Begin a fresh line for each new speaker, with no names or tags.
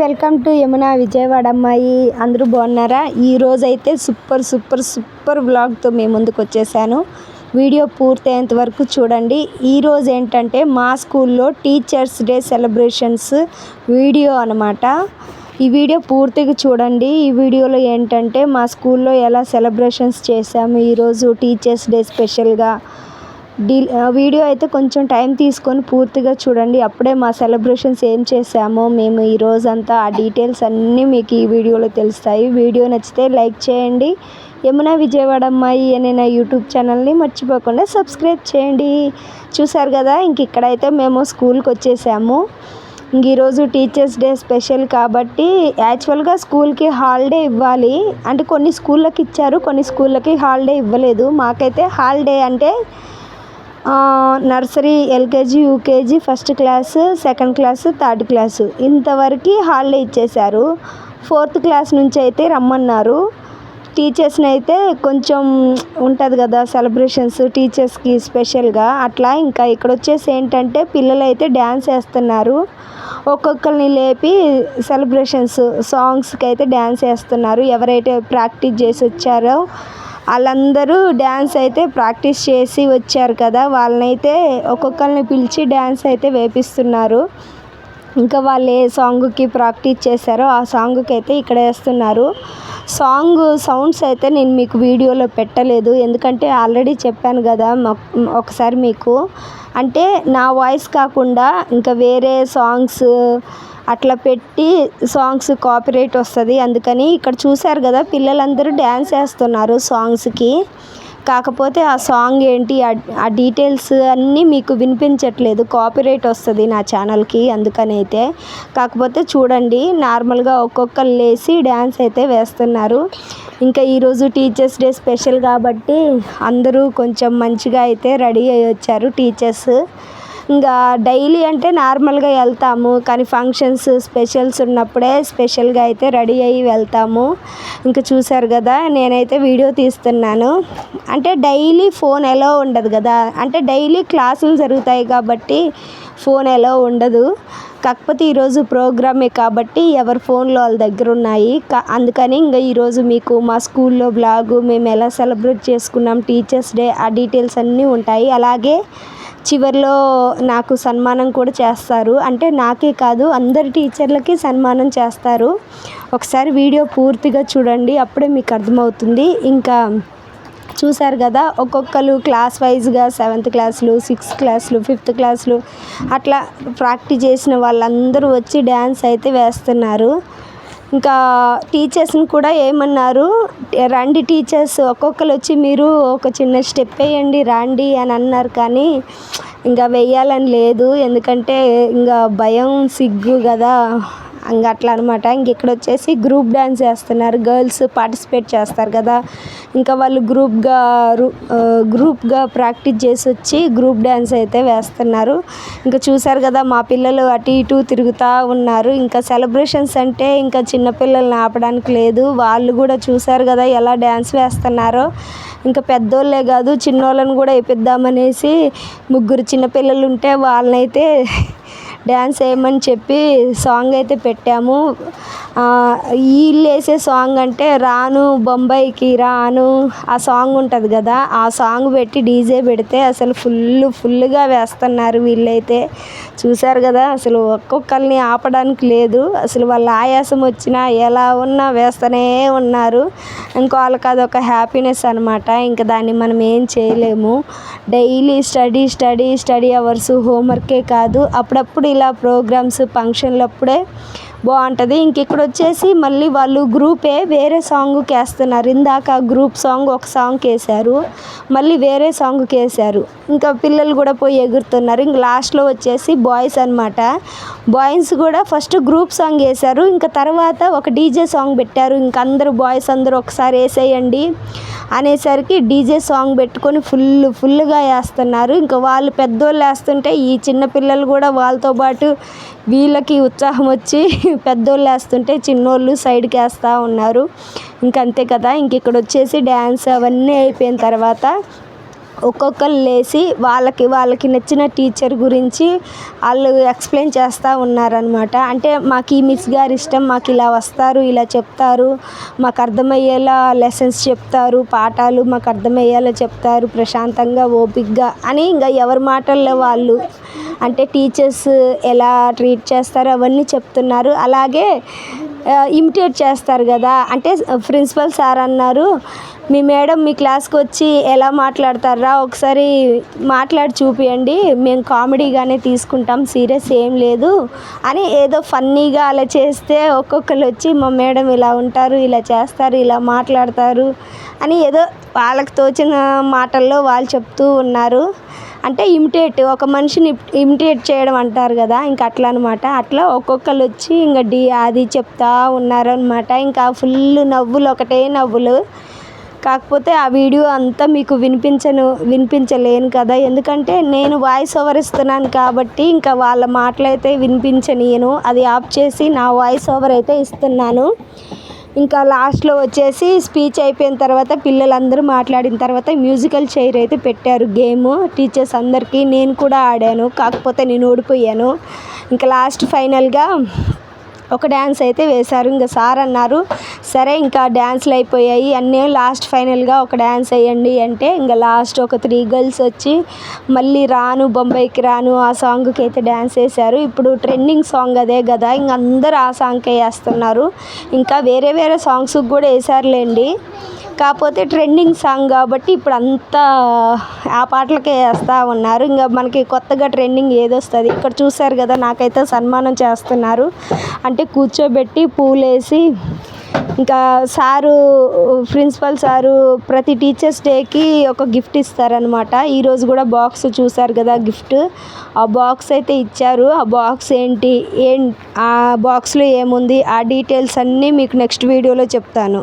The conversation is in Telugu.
వెల్కమ్ టు యమున విజయవాడ అమ్మాయి. అందరూ బాగున్నారా? ఈరోజు అయితే సూపర్ సూపర్ సూపర్ వ్లాగ్తో మేము ముందుకు వచ్చేసాను. వీడియో పూర్తయ్యేంత వరకు చూడండి. ఈరోజు ఏంటంటే మా స్కూల్లో టీచర్స్ డే సెలబ్రేషన్స్ వీడియో అనమాట ఈ వీడియో పూర్తిగా చూడండి. ఈ వీడియోలో ఏంటంటే మా స్కూల్లో ఎలా సెలబ్రేషన్స్ చేశాము. ఈరోజు టీచర్స్ డే స్పెషల్గా డీ వీడియో అయితే కొంచెం టైం తీసుకొని పూర్తిగా చూడండి. అప్పుడే మా సెలబ్రేషన్స్ ఏం చేసామో మేము ఈ రోజంతా ఆ డీటెయిల్స్ అన్నీ మీకు ఈ వీడియోలో తెలుస్తాయి. వీడియో నచ్చితే లైక్ చేయండి. యమునా విజయవాడ అమ్మాయి అనే నా యూట్యూబ్ ఛానల్ని మర్చిపోకుండా సబ్స్క్రైబ్ చేయండి. చూసారు కదా ఇంక ఇక్కడైతే మేము స్కూల్కి వచ్చేసాము. ఇంక ఈరోజు టీచర్స్ డే స్పెషల్ కాబట్టి యాక్చువల్గా స్కూల్కి హాలిడే ఇవ్వాలి. అంటే కొన్ని స్కూళ్ళకి ఇచ్చారు కొన్ని స్కూళ్ళకి హాలిడే ఇవ్వలేదు. మాకైతే హాలిడే అంటే nursery LKG UKG first class second class third class. ఇంతవరకు హాలిడే ఇచ్చేశారు. ఫోర్త్ క్లాస్ నుంచి అయితే రమ్మన్నారు. టీచర్స్ని అయితే కొంచెం ఉంటుంది కదా సెలబ్రేషన్స్ టీచర్స్కి స్పెషల్గా అట్లా ఇంకా ఇక్కడ వచ్చేసి ఏంటంటే పిల్లలు అయితే డ్యాన్స్ వేస్తున్నారు. ఒక్కొక్కరిని లేపి సెలబ్రేషన్స్ సాంగ్స్కి అయితే డ్యాన్స్ వేస్తున్నారు. ఎవరైతే ప్రాక్టీస్ చేసి వచ్చారో వాళ్ళందరూ డ్యాన్స్ అయితే ప్రాక్టీస్ చేసి వచ్చారు కదా. వాళ్ళనైతే ఒక్కొక్కరిని పిలిచి డ్యాన్స్ అయితే వేపిస్తున్నారు. ఇంకా వాళ్ళు ఏ సాంగ్కి ప్రాక్టీస్ చేశారో ఆ సాంగ్కి అయితే ఇక్కడ వేస్తున్నారు. సాంగ్ సౌండ్స్ అయితే నేను మీకు వీడియోలో పెట్టలేదు. ఎందుకంటే ఆల్రెడీ చెప్పాను కదా ఒకసారి మీకు. అంటే నా వాయిస్ కాకుండా ఇంకా వేరే సాంగ్స్ అట్లా పెట్టి సాంగ్స్ కాపీరైట్ వస్తుంది. అందుకని ఇక్కడ చూశారు కదా పిల్లలందరూ డ్యాన్స్ వేస్తున్నారు సాంగ్స్కి. కాకపోతే ఆ సాంగ్ ఏంటి ఆ డీటెయిల్స్ అన్నీ మీకు వినిపించట్లేదు. కాపీరైట్ వస్తుంది నా ఛానల్కి అందుకనైతే. కాకపోతే చూడండి నార్మల్గా ఒక్కొక్కరు లేచి డ్యాన్స్ అయితే వేస్తున్నారు. ఇంకా ఈరోజు టీచర్స్ డే స్పెషల్ కాబట్టి అందరూ కొంచెం మంచిగా అయితే రెడీ అయ్యి వచ్చారు టీచర్స్. ఇంకా డైలీ అంటే నార్మల్గా వెళ్తాము కానీ ఫంక్షన్స్ స్పెషల్స్ ఉన్నప్పుడే స్పెషల్గా అయితే రెడీ అయ్యి వెళ్తాము. ఇంకా చూసారు కదా నేనైతే వీడియో తీస్తున్నాను. అంటే డైలీ ఫోన్ ఎలా ఉండదు కదా అంటే డైలీ క్లాసులు జరుగుతాయి కాబట్టి ఫోన్ ఎలా ఉండదు. కాకపోతే ఈరోజు ప్రోగ్రామే కాబట్టి ఎవరి ఫోన్లో వాళ్ళ దగ్గర ఉన్నాయి. అందుకని ఇంకా ఈరోజు మీకు మా స్కూల్లో బ్లాగు మేము ఎలా సెలబ్రేట్ చేసుకున్నాం టీచర్స్ డే ఆ డీటెయిల్స్ అన్నీ ఉంటాయి. అలాగే చివరిలో నాకు సన్మానం కూడా చేస్తారు. అంటే నాకే కాదు అందరి టీచర్లకి సన్మానం చేస్తారు. ఒకసారి వీడియో పూర్తిగా చూడండి అప్పుడే మీకు అర్థమవుతుంది. ఇంకా చూశారు కదా ఒక్కొక్కరు క్లాస్ వైజ్గా సెవెంత్ క్లాసులు సిక్స్త్ క్లాసులు ఫిఫ్త్ క్లాసులు అట్లా ప్రాక్టీస్ చేసిన వాళ్ళందరూ వచ్చి డ్యాన్స్ అయితే వేస్తున్నారు. ఇంకా టీచర్స్ని కూడా ఏమన్నారు రండి టీచర్స్ ఒక్కొక్కరు వచ్చి మీరు ఒక చిన్న స్టెప్ వేయండి రండి అని అన్నారు. కానీ ఇంకా వేయాలని లేదు. ఎందుకంటే ఇంకా భయం సిగ్గు కదా. ఇంకా అట్లా అనమాట ఇంక ఇక్కడ వచ్చేసి గ్రూప్ డ్యాన్స్ చేస్తున్నారు. గర్ల్స్ పార్టిసిపేట్ చేస్తారు కదా. ఇంకా వాళ్ళు గ్రూప్గా గ్రూప్గా ప్రాక్టీస్ చేసి వచ్చి గ్రూప్ డ్యాన్స్ అయితే వేస్తున్నారు. ఇంకా చూశారు కదా మా పిల్లలు అటు ఇటు తిరుగుతూ ఉన్నారు. ఇంకా సెలబ్రేషన్స్ అంటే ఇంకా చిన్నపిల్లల్ని ఆపడానికి లేదు. వాళ్ళు కూడా చూశారు కదా ఎలా డ్యాన్స్ వేస్తున్నారో. ఇంకా పెద్దోళ్ళే కాదు చిన్నోళ్ళని కూడా వేపిద్దామనేసి ముగ్గురు చిన్నపిల్లలు ఉంటే వాళ్ళనైతే డ్యాన్స్ వేయమని చెప్పి సాంగ్ అయితే పెట్టాము. వీళ్ళు వేసే సాంగ్ అంటే రాను బొంబాయికి రాను ఆ సాంగ్ ఉంటుంది కదా ఆ సాంగ్ పెట్టి డీజే పెడితే అసలు ఫుల్ ఫుల్గా వేస్తున్నారు వీళ్ళైతే. చూశారు కదా అసలు ఒక్కొక్కరిని ఆపడానికి లేదు. అసలు వాళ్ళ ఆయాసం వచ్చినా ఎలా ఉన్నా వేస్తూనే ఉన్నారు. ఇంకో వాళ్ళకి అదొక హ్యాపీనెస్ అనమాట ఇంకా దాన్ని మనం ఏం చేయలేము. Daily study study study hours హోంవర్కే కాదు. అప్పుడప్పుడు ఇలా ప్రోగ్రామ్స్ ఫంక్షన్లప్పుడే బాగుంటుంది. ఇంక ఇక్కడ వచ్చేసి మళ్ళీ వాళ్ళు గ్రూపే వేరే సాంగ్కి వేస్తున్నారు ఇందాక గ్రూప్ సాంగ్ ఒక సాంగ్కి వేశారు మళ్ళీ వేరే సాంగ్కి వేశారు ఇంకా పిల్లలు కూడా పోయి ఎగురుతున్నారు. ఇంక లాస్ట్లో వచ్చేసి బాయ్స్ అనమాట బాయ్స్ కూడా ఫస్ట్ గ్రూప్ సాంగ్ వేశారు. ఇంకా తర్వాత ఒక డీజే సాంగ్ పెట్టారు. ఇంక అందరూ బాయ్స్ అందరూ ఒకసారి వేసేయండి. అనేసరికి డీజే సాంగ్ పెట్టుకొని ఫుల్ ఫుల్గా వేస్తున్నారు. ఇంకా వాళ్ళు పెద్దోళ్ళు వేస్తుంటే ఈ చిన్నపిల్లలు కూడా వాళ్ళతో పాటు వీళ్ళకి ఉత్సాహం వచ్చి పెద్దోళ్ళు వేస్తుంటే చిన్నోళ్ళు సైడ్కి వేస్తూ ఉన్నారు. ఇంకంతే కదా ఇంక ఇక్కడ వచ్చేసి డ్యాన్స్ అవన్నీ అయిపోయిన తర్వాత ఒక్కొక్కరు లేచి వాళ్ళకి వాళ్ళకి నచ్చిన టీచర్ గురించి వాళ్ళు ఎక్స్ప్లెయిన్ చేస్తూ ఉన్నారనమాట అంటే మాకు ఈ మిస్ గారు ఇష్టం మాకు ఇలా వస్తారు ఇలా చెప్తారు మాకు అర్థమయ్యేలా లెసన్స్ చెప్తారు పాఠాలు మాకు అర్థమయ్యేలా చెప్తారు ప్రశాంతంగా ఓపిక్గా అని ఇంకా ఎవరి మాటల్లో వాళ్ళు అంటే టీచర్స్ ఎలా ట్రీట్ చేస్తారో అవన్నీ చెప్తున్నారు. అలాగే ఇమిటేట్ చేస్తారు కదా. అంటే ప్రిన్సిపల్ సార్ అన్నారు మీ మేడం మీ క్లాస్కి వచ్చి ఎలా మాట్లాడతారా? ఒకసారి మాట్లాడి చూపియండి. మేము కామెడీగానే తీసుకుంటాం సీరియస్ ఏం లేదు అని ఏదో ఫన్నీగా అలా చేస్తే ఒక్కొక్కరు వచ్చి మా మేడం ఇలా ఉంటారు ఇలా చేస్తారు ఇలా మాట్లాడతారు అని ఏదో వాళ్ళకి తోచిన మాటల్లో వాళ్ళు చెప్తూ ఉన్నారు. అంటే ఇమిటేట్ ఒక మనిషిని ఇమిటేట్ చేయడం అంటారు కదా ఇంకా అట్లా అనమాట అట్లా ఒక్కొక్కరు వచ్చి ఇంకా డి అది చెప్తా ఉన్నారనమాట. ఇంకా ఫుల్ నవ్వులు ఒకటే నవ్వులు. కాకపోతే ఆ వీడియో అంతా మీకు వినిపించను వినిపించలేను కదా. ఎందుకంటే నేను వాయిస్ ఓవర్ ఇస్తున్నాను కాబట్టి ఇంకా వాళ్ళ మాటలైతే వినిపించనీయను. అది ఆఫ్ చేసి నా వాయిస్ ఓవర్ అయితే ఇస్తున్నాను. ఇంకా లాస్ట్లో వచ్చేసి స్పీచ్ అయిపోయిన తర్వాత పిల్లలందరూ మాట్లాడిన తర్వాత మ్యూజికల్ చైర్ అయితే పెట్టారు గేమ్. టీచర్స్ అందరికీ నేను కూడా ఆడాను కాకపోతే నేను ఓడిపోయాను. ఇంకా లాస్ట్ ఫైనల్గా ఒక డ్యాన్స్ అయితే వేశారు. ఇంకా సార్ అన్నారు సరే ఇంకా డ్యాన్స్లు అయిపోయాయి. అన్నీ లాస్ట్ ఫైనల్గా ఒక డ్యాన్స్ వేయండి. అంటే ఇంకా లాస్ట్ ఒక త్రీ గర్ల్స్ వచ్చి మళ్ళీ రాను బొంబాయికి రాను ఆ సాంగ్కి అయితే డ్యాన్స్ వేశారు. ఇప్పుడు ట్రెండింగ్ సాంగ్ అదే కదా ఇంక అందరూ ఆ సాంగ్కే వేస్తున్నారు. ఇంకా వేరే వేరే సాంగ్స్కి కూడా వేశారులేండి. కాకపోతే ట్రెండింగ్ సాంగ్ కాబట్టి ఇప్పుడు అంతా ఆ పాటలకే వేస్తూ ఉన్నారు. ఇంకా మనకి కొత్తగా ట్రెండింగ్ ఏదొస్తుంది ఇక్కడ చూశారు కదా నాకైతే సన్మానం చేస్తున్నారు. అంటే కూర్చోబెట్టి పూలేసి ఇంకా సారు ప్రిన్సిపల్ సారు ప్రతి టీచర్స్ డేకి ఒక గిఫ్ట్ ఇస్తారనమాట ఈరోజు కూడా బాక్స్ చూసారు కదా గిఫ్ట్ ఆ బాక్స్ అయితే ఇచ్చారు. ఆ బాక్స్ ఏంటి ఏం ఆ బాక్స్లో ఏముంది ఆ డీటెయిల్స్ అన్నీ మీకు నెక్స్ట్ వీడియోలో చెప్తాను.